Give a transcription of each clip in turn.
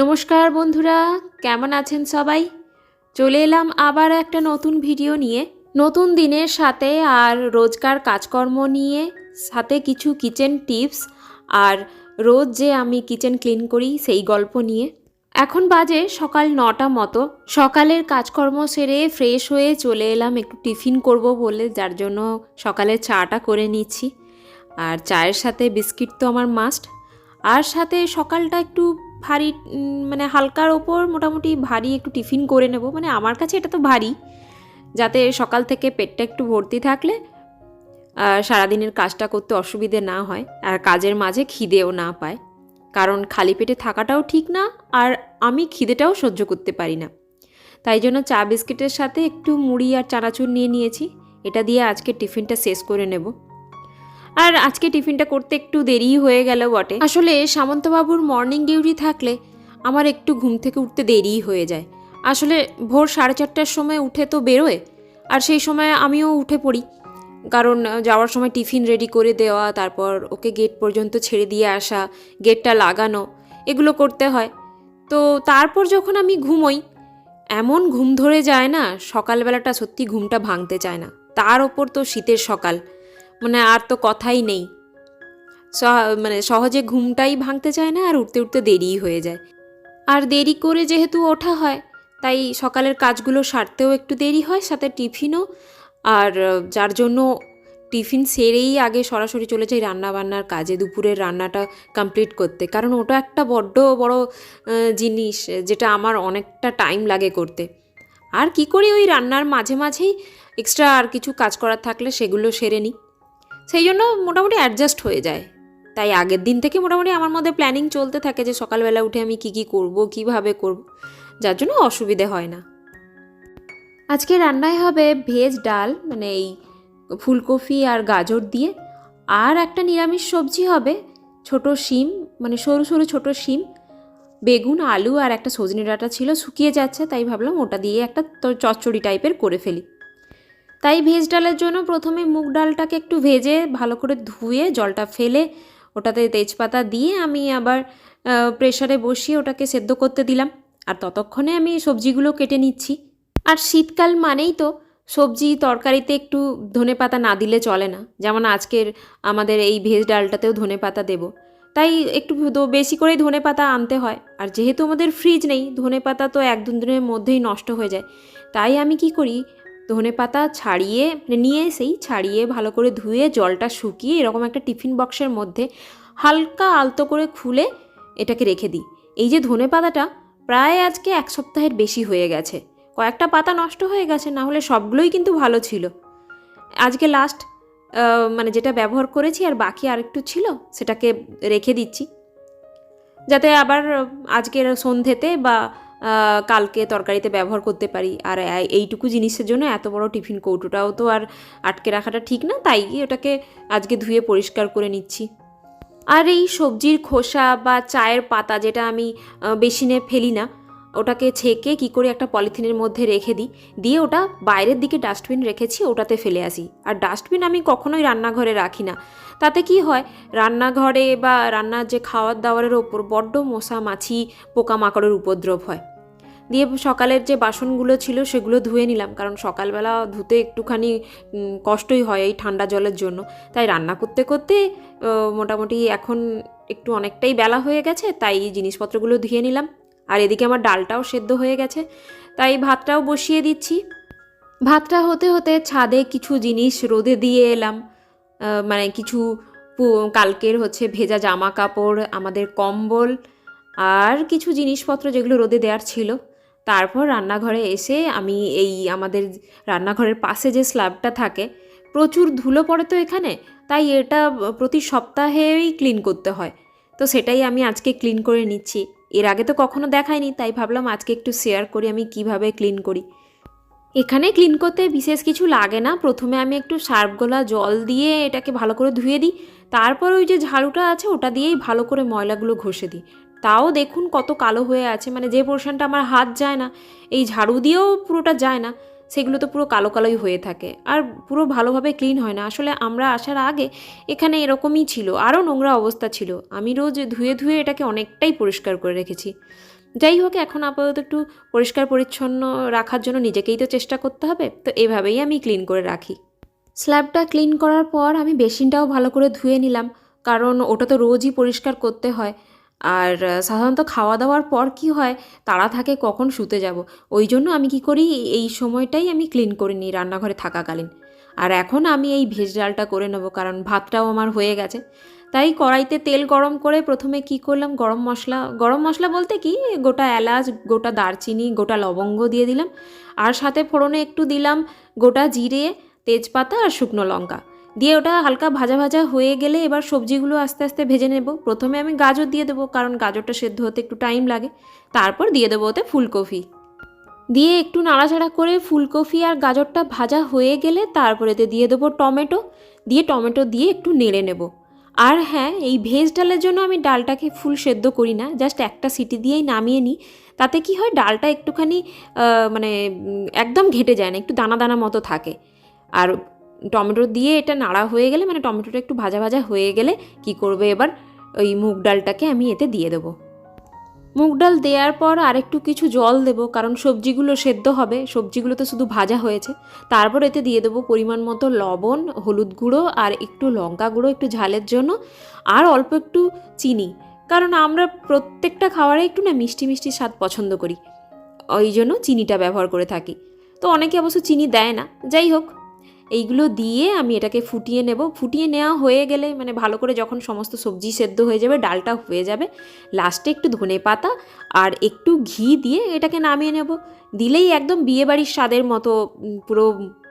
নমস্কার বন্ধুরা, কেমন আছেন সবাই? চলে এলাম আবার একটা নতুন ভিডিও নিয়ে। নতুন দিনের সাথে আর রোজকার কাজকর্ম নিয়ে, সাথে কিছু কিচেন টিপস আর রোজ যে আমি কিচেন ক্লিন করি সেই গল্প নিয়ে। এখন বাজে সকাল নটা মতো। সকালের কাজকর্ম সেরে ফ্রেশ হয়ে চলে এলাম, একটু টিফিন করব বলে, যার জন্য সকালে চাটা করে নিচ্ছি। আর চায়ের সাথে বিস্কিট তো আমার মাস্ট। আর সাথে সকালটা একটু ভারী মানে হালকার ওপর মোটামুটি ভারী একটু টিফিন করে নেব। মানে আমার কাছে এটা তো ভারী। যাতে সকাল থেকে পেটটা একটু ভর্তি থাকলে সারাদিনের কাজটা করতে অসুবিধে না হয় আর কাজের মাঝে খিদেও না পায়। কারণ খালি পেটে থাকাটাও ঠিক না আর আমি খিদেটাও সহ্য করতে পারি না। তাই জন্য চা বিস্কিটের সাথে একটু মুড়ি আর চানাচুর নিয়ে নিয়েছি। এটা দিয়ে আজকে টিফিনটা শেষ করে নেব। আর আজকে টিফিনটা করতে একটু দেরি হয়ে গেল বটে। আসলে সামন্তবাবুর মর্নিং ডিউটি থাকলে আমার একটু ঘুম থেকে উঠতে দেরি হয়ে যায়। আসলে ভোর সাড়ে চারটার সময় উঠে তো বেরোয়, আর সেই সময় আমিও উঠে পড়ি। কারণ যাওয়ার সময় টিফিন রেডি করে দেওয়া, তারপর ওকে গেট পর্যন্ত ছেড়ে দিয়ে আসা গেটটা লাগানো, এগুলো করতে হয়। তো তারপর যখন আমি ঘুমোই, এমন ঘুম ধরে যায় না, সকালবেলাটা সত্যি ঘুমটা ভাঙতে চায় না। তার ওপর তো শীতের সকাল। মানে আর তো কথাই নেই। মানে সহজে ঘুমটাই ভাঙতে চায় না আর উঠতে উঠতে দেরিই হয়ে যায়। আর দেরি করে যেহেতু ওঠা হয়, তাই সকালের কাজগুলো সারতেও একটু দেরি হয়, সাথে টিফিনও। আর, যার জন্য টিফিন সেরেই আগে সরাসরি চলে যাই রান্না বান্নার কাজে দুপুরের রান্নাটা কমপ্লিট করতে। কারণ ওটা একটা বড্ড বড় জিনিস যেটা আমার অনেকটা টাইম লাগে করতে। আর কি করি ওই রান্নার মাঝে মাঝেই এক্সট্রা আর কিছু কাজ করার থাকলে সেগুলো সেরে নিই। সেই জন্য মোটামুটি অ্যাডজাস্ট হয়ে যায়। তাই আগের দিন থেকে মোটামুটি আমার মধ্যে প্ল্যানিং চলতে থাকে যে সকালবেলা উঠে আমি কী কী করব, কীভাবে করব, যার জন্য অসুবিধে হয় না। আজকে রান্নায় হবে ভেজ ডাল মানে এই ফুলকপি আর গাজর দিয়ে। আর একটা নিরামিষ সবজি হবে ছোট শিম মানে সরু সরু ছোট শিম, বেগুন, আলু আর একটা সজনে ডাঁটা ছিল, শুকিয়ে যাচ্ছে, তাই ভাবলাম ওটা দিয়ে একটা চচ্চড়ি টাইপের করে ফেলি। তাই ভেজ ডালের জন্য প্রথমে মুগ ডালটাকে একটু ভেজে ভালো করে ধুয়ে জলটা ফেলে ওটাতে তেজপাতা দিয়ে আমি আবার প্রেশারে বসিয়ে ওটাকে সেদ্ধ করতে দিলাম। আর ততক্ষণে আমি সবজিগুলো কেটে নিচ্ছি। আর শীতকাল মানেই তো সবজি তরকারিতে একটু ধনে পাতা না দিলে চলে না। যেমন আজকের আমাদের এই ভেজ ডালটাতেও ধনে পাতা দেবো। তাই একটু বেশি করেই ধনে পাতা আনতে হয়। আর যেহেতু আমাদের ফ্রিজ নেই, ধনে পাতা তো এক দু দিনের মধ্যেই নষ্ট হয়ে যায়। তাই আমি কি করি ধনে পাতা ছাড়িয়ে মানে নিয়ে এসেই ছাড়িয়ে ভালো করে ধুয়ে জলটা শুকিয়ে এরকম একটা টিফিন বক্সের মধ্যে হালকা আলতো করে খুলে এটাকে রেখে দিই। এই যে ধনে পাতাটা প্রায় আজকে এক সপ্তাহের বেশি হয়ে গেছে। কয়েকটা পাতা নষ্ট হয়ে গেছে, না হলে সবগুলোই কিন্তু ভালো ছিল। আজকে লাস্ট মানে যেটা ব্যবহার করেছি আর বাকি আরেকটু ছিল, সেটাকে রেখে দিচ্ছি। যাতে আবার আজকের সন্ধ্যেতে বা কালকে তরকারিতে ব্যবহার করতে পারি। আর এইটুকু জিনিসের জন্য এত বড় টিফিন কৌটোটাও তো আর আটকে রাখাটা ঠিক না, তাই ওটাকে আজকে ধুয়ে পরিষ্কার করে নিচ্ছি। আর এই সবজির খোসা বা চায়ের পাতা যেটা আমি বেসিনে ফেলি না, ওটাকে ছেঁকে কি করে একটা পলিথিনের মধ্যে রেখে দিই, দিয়ে ওটা বাইরের দিকে ডাস্টবিন রেখেছি, ওটাতে ফেলে আসি। আর ডাস্টবিন আমি কখনোই রান্নাঘরে রাখি না। তাতে কি হয়, রান্নাঘরে বা রান্নার যে খাওয়ার দাওয়ারের ওপর বড্ড মশা মাছি পোকামাকড়ের উপদ্রব হয়। দিয়ে সকালের যে বাসনগুলো ছিল সেগুলো ধুয়ে নিলাম। কারণ সকালবেলা ধুতে একটুখানি কষ্টই হয় এই ঠান্ডা জলের জন্য। তাই রান্না করতে করতে মোটামুটি এখন একটু অনেকটাই বেলা হয়ে গেছে, তাই জিনিসপত্রগুলো ধুয়ে নিলাম। আর এদিকে আমার ডালটাও সেদ্ধ হয়ে গেছে, তাই ভাতটাও বসিয়ে দিচ্ছি। ভাতটা হতে হতে ছাদে কিছু জিনিস রোদে দিয়ে এলাম। মানে কিছু কালকের হচ্ছে ভেজা জামা কাপড় আমাদের কম্বল, আর কিছু জিনিসপত্র যেগুলো রোদে দেওয়ার ছিল। তারপর রান্নাঘরে এসে আমি এই আমাদের রান্নাঘরের পাশে যে স্ল্যাবটা থাকে, প্রচুর ধুলো পড়ে তো এখানে, তাই এটা প্রতি সপ্তাহেই ক্লিন করতে হয়। তো সেটাই আমি আজকে ক্লিন করে নিচ্ছি। এর আগে তো কখনো দেখাইনি, তাই ভাবলাম আজকে একটু শেয়ার করি আমি কীভাবে ক্লিন করি। এখানে ক্লিন করতে বিশেষ কিছু লাগে না। প্রথমে আমি একটু সার্ফ গোলা জল দিয়ে এটাকে ভালো করে ধুয়ে দিই। তারপর ওই যে ঝাড়ুটা আছে, ওটা দিয়েই ভালো করে ময়লাগুলো ঘষে দিই। তাও দেখুন কত কালো হয়ে আছে। মানে যে পোর্শনটা আমার হাত যায় না, এই ঝাড়ু দিয়েও পুরোটা যায় না, সেগুলো তো পুরো কালো কালোই হয়ে থাকে। আর পুরো ভালোভাবে ক্লিন হয় না। আসলে আমরা আসার আগে এখানে এরকমই ছিল, আরও নোংরা অবস্থা ছিল। আমি রোজ ধুয়ে ধুয়ে এটাকে অনেকটাই পরিষ্কার করে রেখেছি। যাই হোক, এখন আপাতত একটু পরিষ্কার পরিচ্ছন্ন রাখার জন্য নিজেকেই তো চেষ্টা করতে হবে। তো এভাবেই আমি ক্লিন করে রাখি। স্ল্যাবটা ক্লিন করার পর আমি বেসিনটাও ভালো করে ধুয়ে নিলাম। কারণ ওটা তো রোজই পরিষ্কার করতে হয়। আর সাধারণত খাওয়া দাওয়ার পর কি হয় তাড়া থাকে কখন শুতে যাব। ওই জন্য আমি কি করি, এই সময়টাই আমি ক্লিন করে নিই রান্নাঘরে থাকাকালীন। আর এখন আমি এই ভেজ ডালটা করে নেব, কারণ ভাতটাও আমার হয়ে গেছে। তাই কড়াইতে তেল গরম করে প্রথমে কি করলাম, গরম মশলা গরম মশলা বলতে কি, গোটা এলাচ, গোটা দারচিনি, গোটা লবঙ্গ দিয়ে দিলাম। আর সাথে ফোড়নে একটু দিলাম গোটা জিরে, তেজপাতা আর শুকনো লঙ্কা। দিয়ে ওটা হালকা ভাজা ভাজা হয়ে গেলে এবার সবজিগুলো আস্তে আস্তে ভেজে নেব। প্রথমে আমি গাজর দিয়ে দেবো, কারণ গাজরটা সেদ্ধ হতে একটু টাইম লাগে। তারপর দিয়ে দেবো ওতে ফুলকপি। দিয়ে একটু নাড়াচাড়া করে ফুলকপি আর গাজরটা ভাজা হয়ে গেলে তারপরে এতে দিয়ে দেবো টমেটো। দিয়ে টমেটো দিয়ে একটু নেড়ে নেব। আর হ্যাঁ এই ভেজ ডালের জন্য আমি ডালটাকে ফুল সেদ্ধ করি না জাস্ট একটা সিটি দিয়েই নামিয়ে নিই। তাতে কি হয়, ডালটা একটুখানি মানে একদম ঘেটে যায় না, একটু দানা দানা মতো থাকে। আর টমেটো দিয়ে এটা নাড়া হয়ে গেলে মানে টমেটোটা একটু ভাজা ভাজা হয়ে গেলে কি করবে এবার? ওই মুগ ডালটাকে আমি এতে দিয়ে দেবো। মুগ ডাল দেওয়ার পর আরেকটু কিছু জল দেবো, কারণ সবজিগুলো সেদ্ধ হবে, সবজিগুলো তো শুধু ভাজা হয়েছে। তারপর এতে দিয়ে দেবো পরিমাণ মতো লবণ, হলুদ গুঁড়ো আর একটু লঙ্কা গুঁড়ো একটু ঝালের জন্য, আর অল্প একটু চিনি। কারণ আমরা প্রত্যেকটা খাবারে একটু না মিষ্টি মিষ্টি স্বাদ পছন্দ করি। ওই জন্য চিনিটা ব্যবহার করে থাকি। তো অনেকে অবশ্য চিনি দেয় না। যাই হোক এইগুলো দিয়ে আমি এটাকে ফুটিয়ে নেব। ফুটিয়ে নেওয়া হয়ে গেলে মানে ভালো করে যখন সমস্ত সবজি সেদ্ধ হয়ে যাবে, ডালটা হয়ে যাবে লাস্টে একটু ধনে পাতা আর একটু ঘি দিয়ে এটাকে নামিয়ে নেব। দিলেই একদম বিয়েবাড়ির স্বাদের মতো পুরো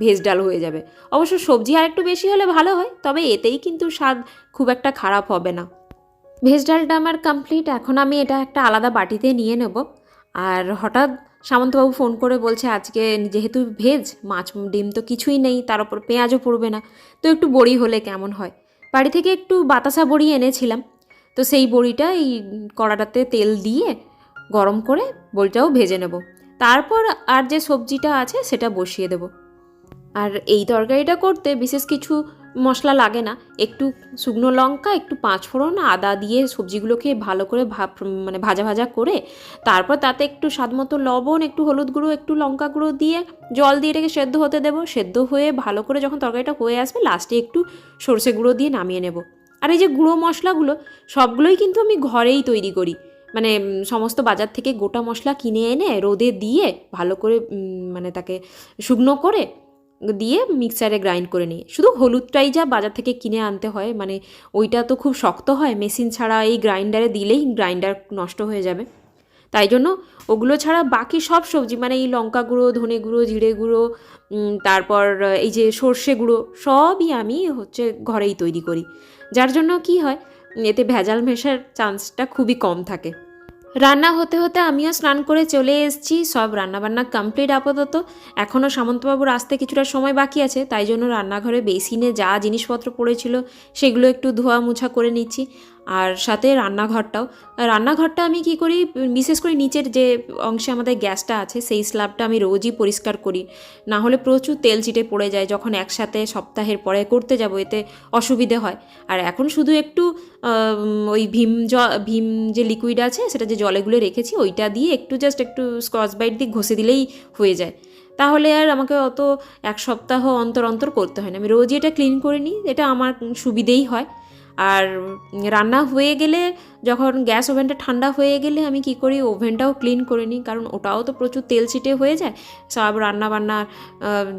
ভেজ ডাল হয়ে যাবে। অবশ্য সবজি আর একটু বেশি হলে ভালো হয়, তবে এতেই কিন্তু স্বাদ খুব একটা খারাপ হবে না। ভেজ ডালটা আমার কমপ্লিট এখন আমি এটা একটা আলাদা বাটিতে নিয়ে নেব। আর হঠাৎ সামন্তবাবু ফোন করে বলছে, আজকে যেহেতু ভেজ, মাছ, ডিম তো কিছুই নেই, তার উপর পেঁয়াজও পড়বে না। তো একটু বড়ি হলে কেমন হয়? বাড়ি থেকে একটু বাতাসা বড়ি এনেছিলাম। তো সেই বড়িটা এই কড়াটাতে তেল দিয়ে গরম করে বড়িটাও ভেজে নেব। তারপর আর যে সবজিটা আছে, সেটা বসিয়ে দেব। আর এই তরকারিটা করতে বিশেষ কিছু মশলা লাগে না। একটু শুকনো লঙ্কা, একটু পাঁচফোড়ন, আদা দিয়ে সবজিগুলোকে ভালো করে মানে ভাজা ভাজা করে, তারপর তাতে একটু স্বাদমতো লবণ, একটু হলুদ গুঁড়ো, একটু লঙ্কা গুঁড়ো দিয়ে জল দিয়ে এটাকে সেদ্ধ হতে দেবো। সেদ্ধ হয়ে ভালো করে যখন তরকারিটা হয়ে আসবে লাস্টে একটু সর্ষে গুঁড়ো দিয়ে নামিয়ে নেব। আর এই যে গুঁড়ো মশলাগুলো, সবগুলোই কিন্তু আমি ঘরেই তৈরি করি। মানে সমস্ত বাজার থেকে গোটা মশলা কিনে এনে রোদে দিয়ে ভালো করে মানে তাকে শুকনো করে দিয়ে মিক্সারে গ্রাইন্ড করে নিই। শুধু হলুদটাই যা বাজার থেকে কিনে আনতে হয় মানে ওইটা তো খুব শক্ত হয় মেশিন ছাড়া এই গ্রাইন্ডারে দিলেই গ্রাইন্ডার নষ্ট হয়ে যাবে। তাই জন্য ওগুলো ছাড়া বাকি সব সবজি মানে এই লঙ্কা গুঁড়ো, ধনে গুঁড়ো, জিরে গুঁড়ো তারপর এই যে সর্ষে গুঁড়ো, সবই আমি হচ্ছে ঘরেই তৈরি করি। যার জন্য কি হয়, এতে ভেজাল মেশার চান্সটা খুবই কম থাকে। রান্না হতে হতে আমিও স্নান করে চলে এসেছি। সব রান্নাবান্না কমপ্লিট আপাতত। এখনও সামন্তবাবুর আসতে কিছুটা সময় বাকি আছে, তাই জন্য রান্নাঘরে বেসিনে যা জিনিসপত্র পড়েছিল সেগুলো একটু ধোয়া মুছা করে নিচ্ছি। আর সাথে রান্নাঘরটাও। রান্নাঘরটা আমি কি করি, বিশেষ করে নিচের যে অংশে আমাদের গ্যাসটা আছে, সেই স্ল্যাবটা আমি রোজই পরিষ্কার করি। না হলে প্রচুর তেল চিটে পড়ে যায়, যখন একসাথে সপ্তাহের পরে করতে যাব, এতে অসুবিধে হয়। আর এখন শুধু একটু ওই ভীম জ, ভীম যে লিকুইড আছে, সেটা যে জলে গুলে রেখেছি, ওইটা দিয়ে একটু জাস্ট একটু স্কচ বাইট দিয়ে ঘষে দিলেই হয়ে যায়। তাহলে আর আমাকে অত এক সপ্তাহ অন্তর অন্তর করতে হয় না। আমি রোজই এটা ক্লিন করে নিই, এটা আমার সুবিধেই হয়। আর রান্না হয়ে গেলে যখন গ্যাস ওভেনটা ঠান্ডা হয়ে গেলে আমি কি করি? ওভেনটাও ক্লিন করে নিই। কারণ ওটাও তো প্রচুর তেল ছিটে হয়ে যায়। সব রান্না বান্নার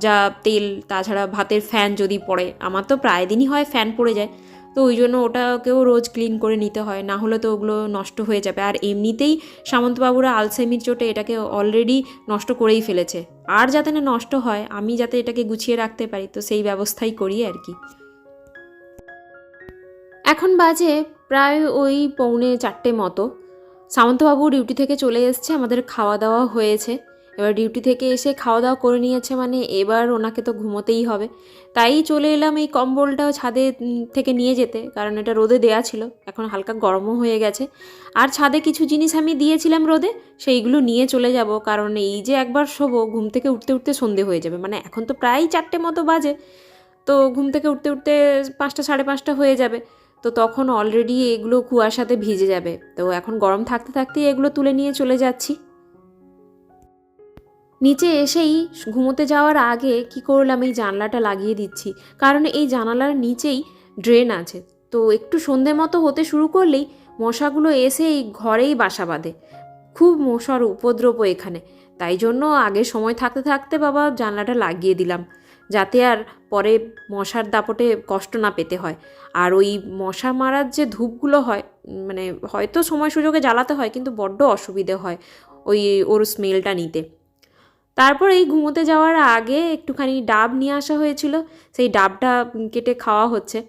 যা তেল, তাছাড়া ভাতের ফ্যান যদি পড়ে, আমার তো প্রায় দিনই হয় ফ্যান পড়ে যায়। তো ওই জন্য ওটাকেও রোজ ক্লিন করে নিতে হয়। না হলে তো ওগুলো নষ্ট হয়ে যাবে। আর এমনিতেই সামন্তবাবুরা আলসেমির চোটে এটাকে অলরেডি নষ্ট করেই ফেলেছে। আর যাতে না নষ্ট হয়, আমি যাতে এটাকে গুছিয়ে রাখতে পারি, তো সেই ব্যবস্থাই করি আর কি। এখন বাজে প্রায় ওই পৌনে চারটে মতো। সামন্তবাবু ডিউটি থেকে চলে এসছে, আমাদের খাওয়া দাওয়া হয়েছে। এবার ডিউটি থেকে এসে খাওয়া দাওয়া করে নিয়েছে মানে এবার ওনাকে তো ঘুমোতেই হবে। তাই চলে এলাম এই কম্বলটাও ছাদে থেকে নিয়ে যেতে, কারণ এটা রোদে দেয়া ছিল। এখন হালকা গরমও হয়ে গেছে। আর ছাদে কিছু জিনিস আমি দিয়েছিলাম রোদে, সেইগুলো নিয়ে চলে যাব, কারণ এই যে একবার শোবো, ঘুম থেকে উঠতে উঠতে সন্ধে হয়ে যাবে। মানে এখন তো প্রায় চারটে মতো বাজে, তো ঘুম থেকে উঠতে উঠতে পাঁচটা, সাড়ে পাঁচটা হয়ে যাবে। তো তখন অলরেডি এগুলো কুয়াশাতে ভিজে যাবে। তো এখন গরম থাকতে থাকতেই এগুলো তুলে নিয়ে চলে যাচ্ছি। নিচে এসেই ঘুমোতে যাওয়ার আগে কি করলাম, এই জানলাটা লাগিয়ে দিচ্ছি। কারণ এই জানালার নিচেই ড্রেন আছে। তো একটু সন্ধে মতো হতে শুরু করলেই মশাগুলো এসে এই ঘরেই বাসা বাঁধে। খুব মশার উপদ্রব এখানে। তাই জন্য আগে সময় থাকতে থাকতে বাবা জানলাটা লাগিয়ে দিলাম। যাতে আর পরে মশার দাপটে কষ্ট না পেতে হয়। আর ওই মশা মারার যে ধূপগুলো হয় মানে হয়তো সময় সুযোগে জ্বালাতে হয়, কিন্তু বড্ড অসুবিধে হয় ওই, ওর স্মেলটা নিতে। তারপর এই ঘুমোতে যাওয়ার আগে একটুখানি ডাব নিয়ে আসা হয়েছিল। সেই ডাবটা কেটে খাওয়া হচ্ছে।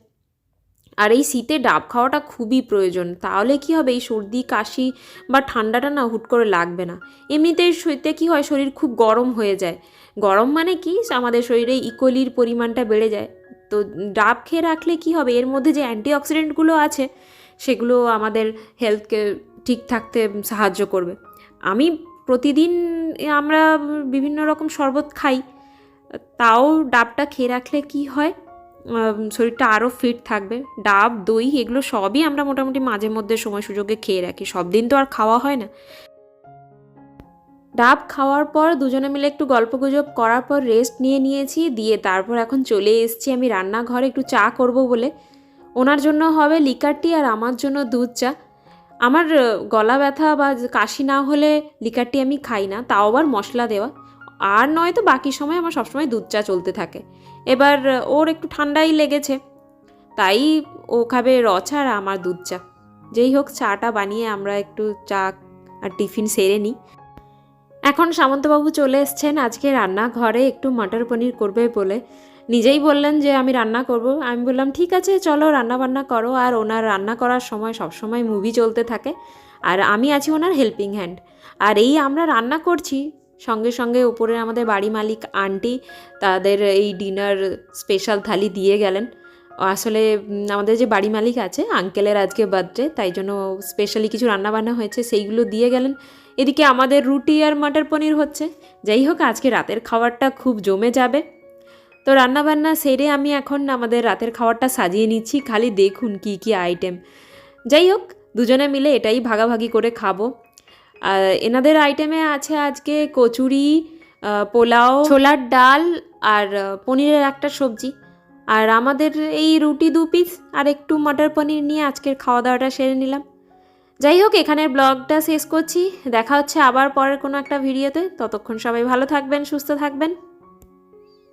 আর এই শীতে ডাব খাওয়াটা খুবই প্রয়োজন। তাহলে কি হবে? এই সর্দি, কাশি বা ঠান্ডাটা না হুট করে লাগবে না। এমনিতেই শীতে কি হয়? শরীর খুব গরম হয়ে যায়। গরম মানে কি? আমাদের শরীরে ইকোলির পরিমাণটা বেড়ে যায়। তো ডাব খেয়ে রাখলে কি হবে? এর মধ্যে যে অ্যান্টিঅক্সিডেন্টগুলো আছে, সেগুলো আমাদের হেলথকে ঠিক থাকতে সাহায্য করবে। আমি প্রতিদিন আমরা বিভিন্ন রকম শরবত খাই। তাও ডাবটা খেয়ে রাখলে কি হয়? শরীরটা আরও ফিট থাকবে। ডাব, দই, এগুলো সবই আমরা মোটামুটি মাঝে মধ্যে সময় সুযোগে খেয়ে রাখি। সব দিন তো আর খাওয়া হয় না। ডাব খাওয়ার পর দুজনে মিলে একটু গল্পগুজব করার পর রেস্ট নিয়ে নিয়েছি, দিয়ে তারপর এখন চলে এসেছি আমি রান্নাঘরে একটু চা করব বলে। ওনার জন্য হবে লিকার টি আর আমার জন্য দুধ চা। আমার গলা ব্যথা বা কাশি না হলে লিকার টি আমি খাই না, তাও আবার মশলা দেওয়া। আর নয় তো বাকি সময় আমার সবসময় দুধ চা চলতে থাকে। এবার ওর একটু ঠান্ডাই লেগেছে। তাই ও খাবে র চা আর আমার দুধ চা। যেই হোক, চাটা বানিয়ে আমরা একটু চা আর টিফিন সেরে নিই। এখন সামন্তবাবু চলে এসছেন আজকে রান্নাঘরে একটু মটর পনির করবে বলে। নিজেই বললেন যে আমি রান্না করব। আমি বললাম, ঠিক আছে, চলো রান্না বান্না করো। আর ওনার রান্না করার সময় সবসময় মুভি চলতে থাকে। আর আমি আছি ওনার হেল্পিং হ্যান্ড আর এই আমরা রান্না করছি সঙ্গে সঙ্গে উপরে আমাদের বাড়ি মালিক আন্টি তাদের এই ডিনার স্পেশাল থালি দিয়ে গেলেন। আসলে আমাদের যে বাড়ি মালিক আছে আঙ্কেলের আজকে বার্থডে তাই জন্য স্পেশালি কিছু রান্নাবান্না হয়েছে, সেইগুলো দিয়ে গেলেন। এদিকে আমাদের রুটি আর মাটার পনির হচ্ছে। যাই হোক, আজকে রাতের খাবারটা খুব জমে যাবে। তো রান্নাবান্না সেরে আমি এখন আমাদের রাতের খাবারটা সাজিয়ে নিচ্ছি, খালি দেখুন কি কি আইটেম যাই হোক, দুজনে মিলে এটাই ভাগাভাগি করে খাব। এনাদের আইটেমে আছে আজকে কচুরি পোলাও, ছোলার ডাল আর পনিরের একটা সবজি। আর আমাদের এই রুটি দু পিস আর একটু মটর পনির নিয়ে আজকের খাওয়া দাওয়াটা সেরে নিলাম। যাই হোক, এখানের ব্লগটা শেষ করছি। দেখা হচ্ছে আবার পরের কোনো একটা ভিডিওতে। ততক্ষণ সবাই ভালো থাকবেন, সুস্থ থাকবেন।